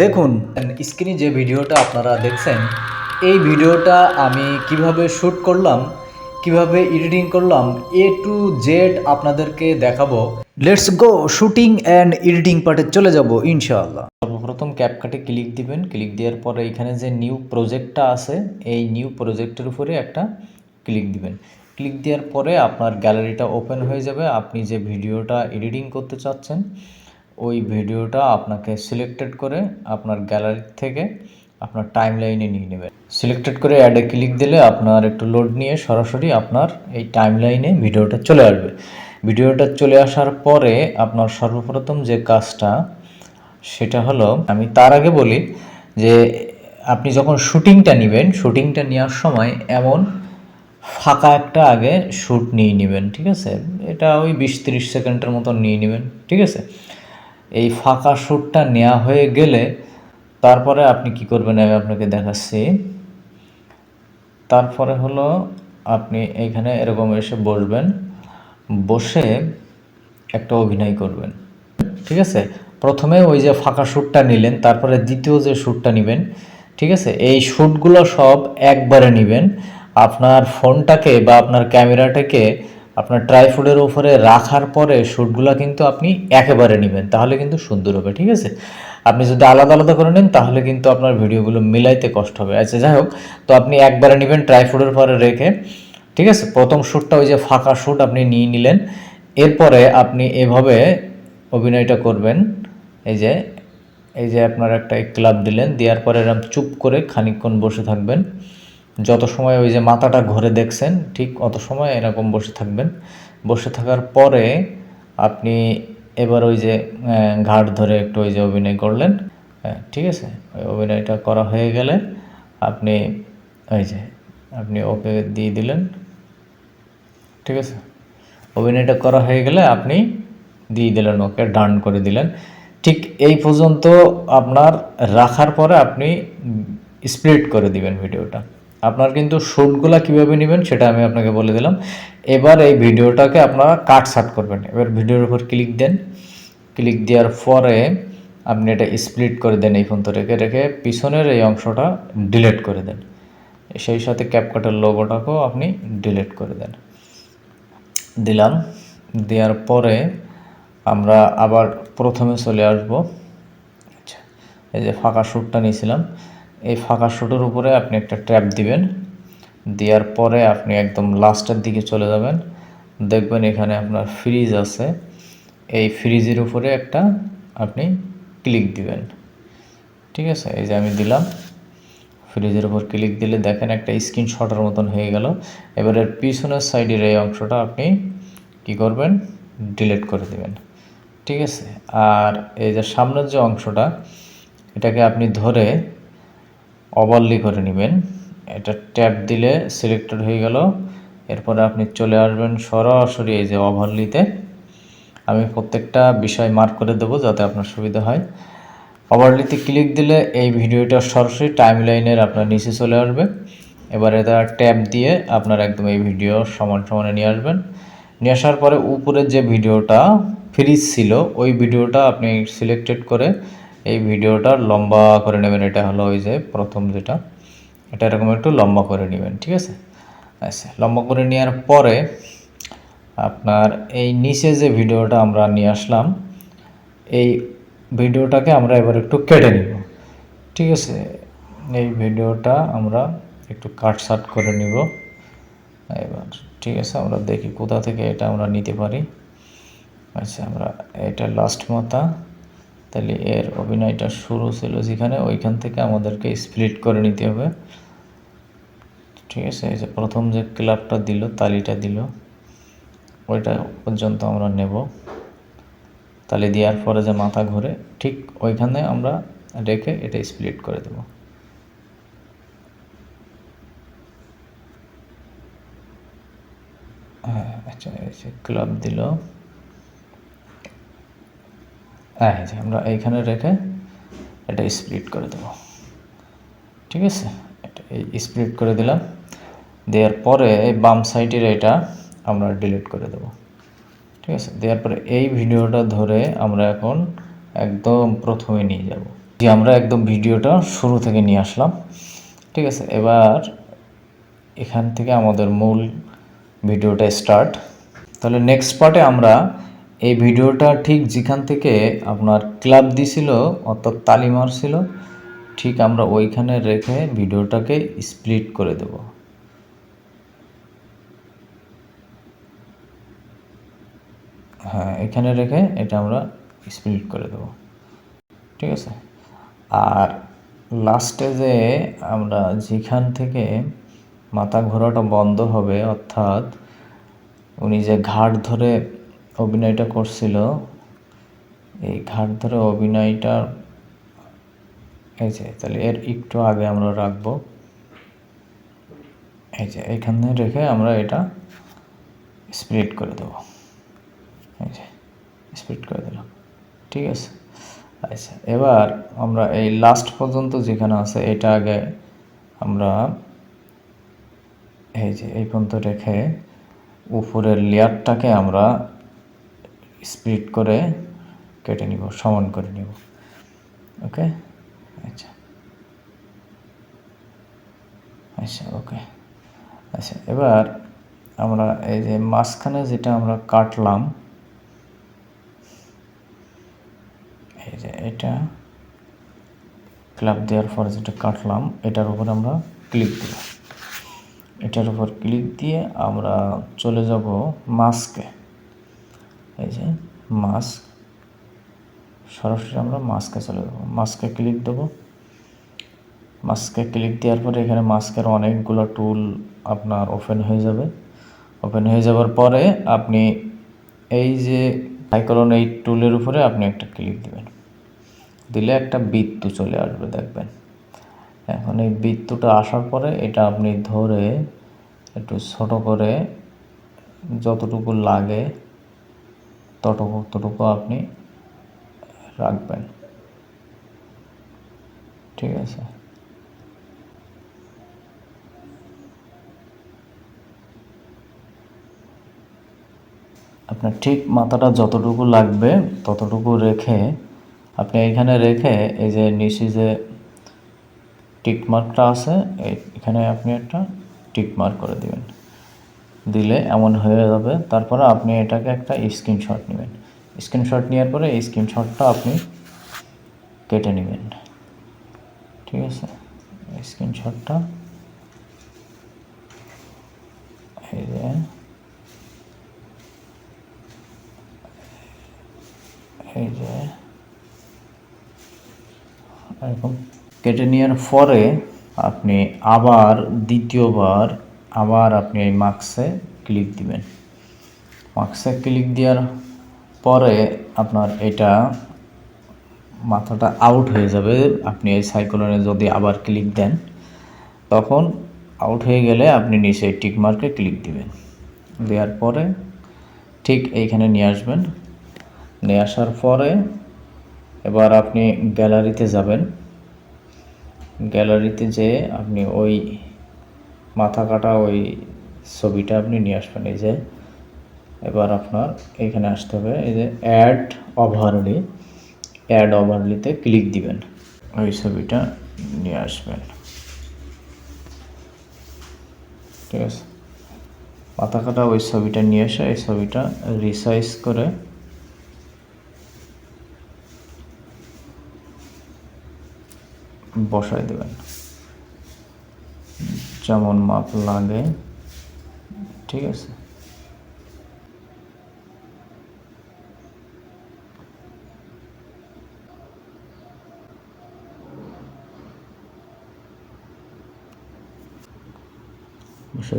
দেখুন স্ক্রিনে যে ভিডিওটা আপনারা দেখছেন, এই ভিডিওটা আমি কীভাবে শ্যুট করলাম, কীভাবে এডিটিং করলাম এ টু জেড আপনাদেরকে দেখাবো। Let's go shooting and editing পার্টে চলে যাব, ইনশাআল্লাহ। সর্বপ্রথম ক্যাপকাটে ক্লিক দিবেন। ক্লিক দেওয়ার পরে এখানে যে নিউ প্রজেক্টটা আছে, এই নিউ প্রজেক্টের উপরে একটা ক্লিক দিবেন। ক্লিক দেওয়ার পরে আপনার গ্যালারিটা ওপেন হয়ে যাবে। আপনি যে ভিডিওটা এডিটিং করতে চাচ্ছেন ওই ভিডিওটা আপনাকে সিলেক্টেড করে আপনার গ্যালারি থেকে আপনার টাইম লাইনে নিয়ে নেবেন। সিলেক্টেড করে অ্যাডে ক্লিক দিলে আপনার একটু লোড নিয়ে সরাসরি আপনার এই টাইম লাইনে ভিডিওটা চলে আসবে। ভিডিওটা চলে আসার পরে আপনার সর্বপ্রথম যে কাজটা, সেটা হলো আমি তার আগে বলি যে আপনি যখন শুটিংটা নেবেন শুটিংটা নেওয়ার সময় এমন ফাঁকা একটা আগে শ্যুট নিয়ে নেবেন, ঠিক আছে? এটা ওই বিশ তিরিশ সেকেন্ডের মতন নিয়ে নেবেন, ঠিক আছে? এই ফাঁকা শ্যুটটা নেওয়া হয়ে গেলে তারপরে আপনি কি করবেন আমি আপনাকে দেখাচ্ছি। তারপরে হলো আপনি এইখানে এরকম এসে বসবেন, বসে একটা অভিনয় করবেন, ঠিক আছে? প্রথমে ওই যে ফাঁকা শ্যুটটা নিলেন, তারপরে দ্বিতীয় যে শ্যুটটা নেবেন, ঠিক আছে? এই শ্যুটগুলো সব একবারে নেবেন। আপনার ফোনটাকে বা আপনার ক্যামেরাটাকে আপনার ট্রাইফুডের উপরে রাখার পরে শ্যুটগুলো কিন্তু আপনি একেবারে নেবেন, তাহলে কিন্তু সুন্দর হবে, ঠিক আছে? আপনি যদি আলাদা আলাদা করে নেন, তাহলে কিন্তু আপনার ভিডিওগুলো মিলাইতে কষ্ট হবে। আচ্ছা যাই হোক, তো আপনি একবারে নেবেন ট্রাইফুডের পরে রেখে, ঠিক আছে? প্রথম শ্যুটটা ওই যে ফাঁকা শ্যুট আপনি নিয়ে নিলেন, এরপরে আপনি এভাবে অভিনয়টা করবেন, এই যে এই যে আপনার একটা ক্লাব দিলেন, দেওয়ার পরে এরকম চুপ করে খানিকক্ষণ বসে থাকবেন। যত সময় ওই যে মাথাটা ঘুরে দেখছেন, ঠিক অত সময় এরকম বসে থাকবেন। বসে থাকার পরে আপনি এবার ওই যে ঘাট ধরে একটু ওই যে অভিনয় করলেন। ঠিক আছে? ওই অভিনয়টা করা হয়ে গেলে আপনি ওই যে, আপনি ওকে দিয়ে দিলেন। ঠিক আছে? অভিনয়টা করা হয়ে গেলে আপনি দিয়ে দিলেন ওকে, ডান করে দিলেন। ঠিক এই পর্যন্ত আপনার রাখার পরে আপনি স্প্লিট করে দিবেন ভিডিওটা। আপনার কিন্তু শ্যুটগুলো কীভাবে নেবেন সেটা আমি আপনাকে বলে দিলাম। এবার এই ভিডিওটাকে আপনারা কাট সাট করবেন। এবার ভিডিওর উপর ক্লিক দেন। ক্লিক দেওয়ার পরে আপনি এটা স্প্লিট করে দেন এই পর্যন্ত রেখে রেখে পিছনের এই অংশটা ডিলিট করে দেন। সেই সাথে ক্যাপকাটের লোগোটাকেও আপনি ডিলিট করে দেন। দিলাম। দেওয়ার পরে আমরা আবার প্রথমে চলে আসব। আচ্ছা এই যে ফাঁকা শ্যুটটা নিয়েছিলাম। এই ফাঁকা শ্যুটের উপরে আপনি একটা ট্যাপ দিবেন। দেওয়ার পরে আপনি একদম লাস্টের দিকে চলে যাবেন। দেখবেন এখানে আপনার ফ্রিজ আছে। এই ফ্রিজের উপরে একটা আপনি ক্লিক দিবেন। ঠিক আছে? এই যে আমি দিলাম। ফ্রিজের উপর ক্লিক দিলে দেখেন একটা স্ক্রিনশটের মতন হয়ে গেল। এবার এর পিছনের সাইডের এই অংশটা আপনি কি করবেন? ডিলিট করে দেবেন। ঠিক আছে? আর এই যে সামনের যে অংশটা, এটাকে আপনি ধরে ওভারলি করে নেবেন। এটা ট্যাপ দিলে সিলেক্টেড হয়ে গেল। এরপরে আপনি চলে আসবেন সরাসরি এই যে ওভারলিতে আমি প্রত্যেকটা বিষয় মার্ক করে দেবো যাতে আপনার সুবিধা হয়। ওভারলিতে ক্লিক দিলে এই ভিডিওটা সরাসরি টাইম লাইনের আপনার নিচে চলে আসবে। এবার এটা ট্যাব দিয়ে আপনার একদম এই ভিডিও সমান সমানে নিয়ে আসবেন। নিয়ে আসার পরে উপরের যে ভিডিওটা ফ্রিজ ছিল, ওই ভিডিওটা আপনি সিলেক্টেড করে এই ভিডিওটা লম্বা করে নেবেন, এটা হলো ওই যে প্রথম যেটা। এটা এরকম একটু লম্বা করে নেবেন, ঠিক আছে? আচ্ছা লম্বা করে নেওয়ার পরে আপনার এই নিচে যে ভিডিওটা আমরা নিয়ে আসলাম, এই ভিডিওটাকে আমরা এবার একটু কেটে নিব, ঠিক আছে? এই ভিডিওটা আমরা একটু কাট সাট করে নিব, এবার, ঠিক আছে? আমরা দেখি কোথা থেকে এটা আমরা নিতে পারি। আচ্ছা আমরা এটা লাস্ট মাথা তাহলে এর অভিনয়টা শুরু ছিল যেখানে ওইখান থেকে আমাদেরকে স্প্লিট করে নিতে হবে। ঠিক আছে, এই যে প্রথম যে ক্লাবটা দিল, তালিটা দিল, ওইটা পর্যন্ত আমরা নেব। তালি দেওয়ার পরে যে মাথা ঘুরে, ঠিক ওইখানে আমরা রেখে এটা স্প্লিট করে দেব। হ্যাঁ আচ্ছা ক্লাব দিল। হ্যাঁ এই যে আমরা এইখানে রেখে এটা স্প্লিট করে দেব। ঠিক আছে? এটা এই স্প্লিট করে দিলাম। দেওয়ার পরে এই বাম সাইডের এটা আমরা ডিলিট করে দেব। ঠিক আছে? দেওয়ার পরে এই ভিডিওটা ধরে আমরা এখন একদম প্রথমে নিয়ে যাব। যে আমরা একদম ভিডিওটা শুরু থেকে নিয়ে আসলাম। ঠিক আছে? এবার এখান থেকে আমাদের মূল ভিডিওটা স্টার্ট তাহলে নেক্সট পার্টে আমরা এই ভিডিওটা ঠিক যেখান থেকে আপনার ক্লাব দিছিল, অর্থাৎ তালি মারছিল, ঠিক আমরা ওইখানে রেখে ভিডিওটাকে স্প্লিট করে দেব। হ্যাঁ এখানে রেখে এটা আমরা স্প্লিট করে দেব। ঠিক আছে? আর লাস্টে যে আমরা যেখান থেকে মাথা ঘোরাটা বন্ধ হবে, অর্থাৎ উনি যে ঘাট ধরে অভিনয়টা করছিল। এই ঘাট ধরে অভিনয়টা, এই যে, তাহলে এর একটু আগে আমরা রাখব। এই যে, এখানে রেখে আমরা এটা স্প্রেড করে দেবো। এই যে স্প্রেড করে দিলাম। ঠিক আছে? আচ্ছা এবার আমরা এই লাস্ট পর্যন্ত যেখানে আছে, এটা আগে আমরা এই যে, এই পর্যন্ত রেখে উপরের লেয়ারটাকে আমরা স্প্লিট করে কেটে নিব, সমান করে নিব। ওকে? আচ্ছা। আচ্ছা ওকে। আচ্ছা এবার আমরা এই যে মাঝখানে যেটা আমরা কাটলাম, এই যে এটা ক্লাব দেওয়ার পর যেটা কাটলাম, এটার উপর আমরা ক্লিক দিলাম। এটার উপর ক্লিক দিয়ে আমরা চলে যাব মাস্কে এই যে মাস্ক সরাসরি আমরা মাস্কে চলে যাব। মাস্কে ক্লিক দেবো। মাস্কে ক্লিক দেওয়ার পরে এখানে মাস্কের অনেকগুলো টুল আপনার ওপেন হয়ে যাবে। ওপেন হয়ে যাওয়ার পরে আপনি এই যে আইকলন এই টুলের উপরে আপনি একটা ক্লিক দিবেন। দিলে একটা বৃত্ত চলে আসবে, দেখবেন। এখন এই বৃত্তটা আসার পরে এটা আপনি ধরে একটু ছোট করে যতটুকু লাগে ততটুকু আপনি রাখবেন। ঠিক আছে? আপনার ঠিক মাথাটা যতটুকু লাগবে, ততটুকু রেখে আপনি এখানে রেখে এই যে নিচে যে টিক মার্কটা আছে এখানে আপনি একটা টিক মার্ক করে দিবেন। দিলে এমন হয়ে যাবে। তারপরে আপনি এটাকে একটা স্ক্রিনশট নেবেন। স্ক্রিনশট নেওয়ার পরে এই স্ক্রিনশটটা আপনি কেটে নেবেন। ঠিক আছে? স্ক্রিনশটটা এই যে এই যে এরকম কেটে নেওয়ার পরে আপনি আবার দ্বিতীয়বার আবার আপনি এই মার্কসে ক্লিক দিবেন। মার্কসে ক্লিক দেওয়ার পরে আপনার এটা মাথাটা আউট হয়ে যাবে। আপনি এই সাইক্লোনে যদি আবার ক্লিক দেন, তখন আউট হয়ে গেলে আপনি নিচে টিক মার্কে ক্লিক দিবেন। দেওয়ার পরে ঠিক এইখানে নিয়ে আসবেন। নিয়ে আসার পরে এবার আপনি গ্যালারিতে যাবেন। গ্যালারিতে যেয়ে আপনি ওই মাথা কাটা ওই ছবিটা আপনি নিয়ে আসবেন, এই যে। এবার আপনার এখানে আসতে হবে, এই যে অ্যাড ওভারলি অ্যাড ওভারলিতে ক্লিক দিবেন, ওই ছবিটা নিয়ে আসবেন। ঠিক আছে? মাথা কাটা ওই ছবিটা নিয়ে এসে এই ছবিটা রিসাইজ করে বসায় দেবেন। যেমন মাপ লাগে, ঠিক আছে?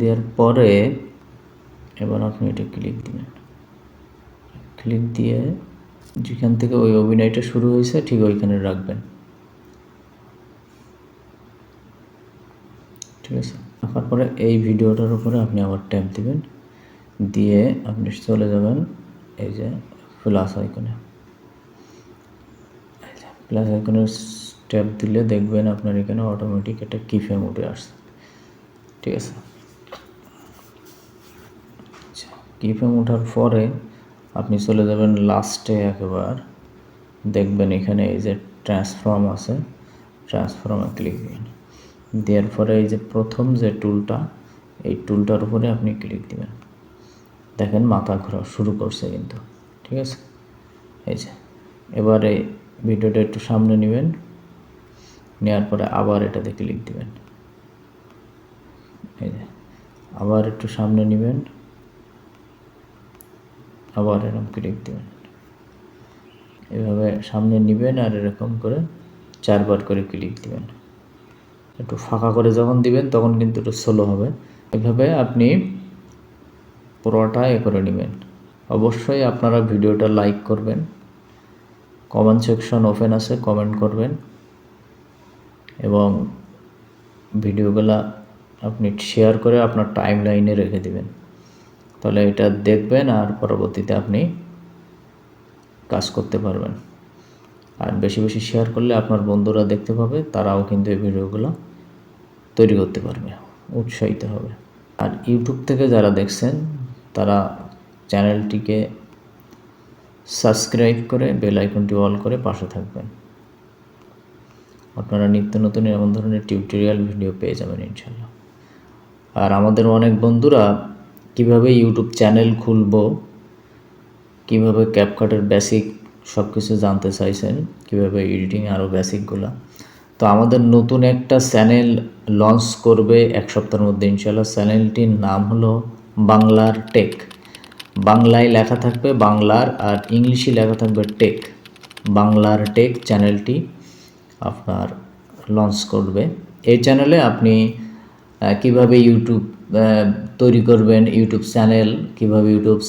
দেওয়ার পরে এবার আপনি এটা ক্লিক দিবেন ক্লিক দিয়ে যেখান থেকে ওই অভিনয়টা শুরু হয়েছে, ঠিক ওইখানে রাখবেন। ঠিক আছে? রাখার পরে এই ভিডিওটার উপরে আপনি আবার ট্যাপ দিবেন। দিয়ে আপনি চলে যাবেন এই যে প্লাস আইকনে প্লাস আইকনে ট্যাপ দিলে দেখবেন আপনার এখানে অটোমেটিক একটা কি ফ্রেম উঠে আসছে। ঠিক আছে? আচ্ছা কি ফ্রেম ওঠার পরে আপনি চলে যাবেন লাস্টে একবার। দেখবেন এখানে এই যে ট্রান্সফর্ম আছে। ট্রান্সফর্মে ক্লিক দিবেন। দেওয়ার পরে এই যে প্রথম যে টুলটা, এই টুলটার উপরে আপনি ক্লিক দিবেন। দেখেন মাথা ঘোরা শুরু করছে কিন্তু, ঠিক আছে? এই যে, এবারে ভিডিওটা একটু সামনে নেবেন নেওয়ার পরে আবার এটাতে ক্লিক দিবেন। এই যে, আবার একটু সামনে নেবেন, আবার এরকম ক্লিক দিবেন। এভাবে সামনে নেবেন আর এরকম করে চারবার করে ক্লিক দিবেন। একটু ফাঁকা করে যখন দিবেন, তখন কিন্তু একটু স্লো হবে। এভাবে আপনি পুরোটা এ করে নেবেন। অবশ্যই আপনারা ভিডিওটা লাইক করবেন। কমেন্ট সেকশন ওপেন আছে কমেন্ট করবেন। এবং ভিডিওগুলা আপনি শেয়ার করে আপনার টাইম লাইনে রেখে দিবেন। তাহলে এটা দেখবেন আর পরবর্তীতে আপনি কাজ করতে পারবেন। আর বেশি বেশি শেয়ার করলে আপনার বন্ধুরা দেখতে পাবে, তারাও কিন্তু এই ভিডিওগুলো তৈরি করতে পারবে, উৎসাহিত হবে। আর ইউটিউব থেকে যারা দেখছেন, তারা চ্যানেলটিকে সাবস্ক্রাইব করে বেল আইকনটি অল করে পাশে থাকবেন। আপনারা নিত্য নতুন এমন ধরনের টিউটোরিয়াল ভিডিও পেয়ে যাবেন ইনশাল্লাহ আর আমাদের অনেক বন্ধুরা কীভাবে ইউটিউব চ্যানেল খুলবো, কীভাবে ক্যাপকাটের বেসিক সব কিছু জানতে চাইছেন, কীভাবে এডিটিং আরও বেসিকগুলো তো আমাদের নতুন একটা চ্যানেল লঞ্চ করবে এক সপ্তাহের মধ্যে ইনশাল্লাহ চ্যানেলটির নাম হলো বাংলার টেক। বাংলায় লেখা থাকবে বাংলার আর ইংলিশে লেখা থাকবে টেক। বাংলার টেক চ্যানেলটি আপনার লঞ্চ করবে। এই চ্যানেলে আপনি কীভাবে ইউটিউব তৈরি করবেন, ইউটিউব চ্যানেল, কীভাবে ইউটিউব,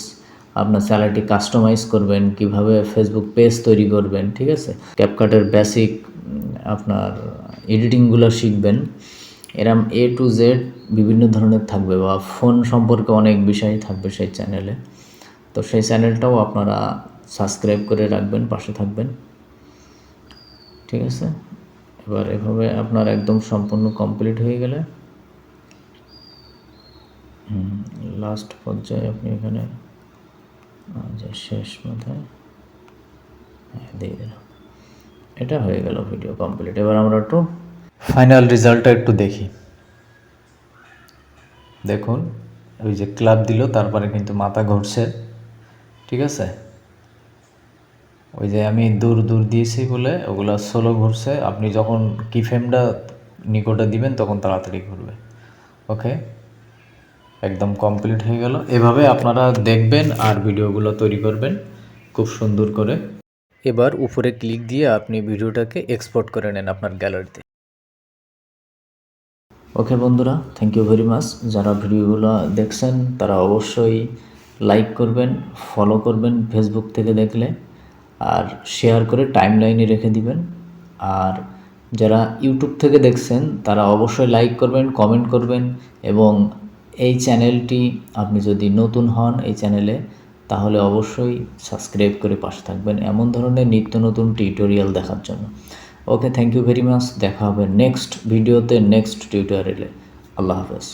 আপনার চ্যানেলটি কাস্টমাইজ করবেন, কীভাবে ফেসবুক পেজ তৈরি করবেন, ঠিক আছে? ক্যাপকাটের বেসিক আপনার এডিটিংগুলো শিখবেন। এরম এ টু জেড বিভিন্ন ধরনের থাকবে বা ফোন সম্পর্কে অনেক বিষয় থাকবে সেই চ্যানেলে তো সেই চ্যানেলটাও আপনারা সাবস্ক্রাইব করে রাখবেন, পাশে থাকবেন। ঠিক আছে? এবার এভাবে আপনার একদম সম্পূর্ণ কমপ্লিট হয়ে গেলে লাস্ট পর্যায়ে আপনি এখানে শেষ মাথায় হ্যাঁ দিয়ে দিলাম। এটা হয়ে গেল ভিডিও কমপ্লিট এবার আমরা একটু ফাইনাল রেজাল্টটা একটু দেখি। দেখুন, ওই যে ক্লাব দিল, তারপরে কিন্তু মাথা ঘুরছে। ঠিক আছে? ওই যে আমি দূর দূর দিয়েছি বলে ওগুলো সোলো ঘুরছে। আপনি যখন কি ফ্রেমটা নিকটে দিবেন, তখন তাড়াতাড়ি ঘুরবে। ওকে একদম কমপ্লিট হয়ে গেল। এভাবে আপনারা দেখবেন আর ভিডিওগুলো তৈরি করবেন। খুব সুন্দর করে। এবার উপরে ক্লিক দিয়ে আপনি ভিডিওটাকে এক্সপোর্ট করে নেন আপনার গ্যালারিতে ওকে বন্ধুরা থ্যাংক ইউ ভেরি মাচ যারা ভিডিওগুলো দেখছেন, তারা অবশ্যই লাইক করবেন ফলো করবেন ফেসবুক থেকে দেখলে, আর শেয়ার করে টাইম লাইনে রেখে দিবেন। আর যারা ইউটিউব থেকে দেখছেন, তারা অবশ্যই লাইক করবেন কমেন্ট করবেন, এবং এই চ্যানেলটি আপনি যদি নতুন হন, এই চ্যানেলে তাহলে অবশ্যই সাবস্ক্রাইব করে পাশে থাকবেন এমন ধরনের নিত্য নতুন টিউটোরিয়াল দেখার জন্য। Okay thank you very much দেখা হবে নেক্সট ভিডিওতে নেক্সট টিউটোরিয়ালে আল্লাহ হাফেজ।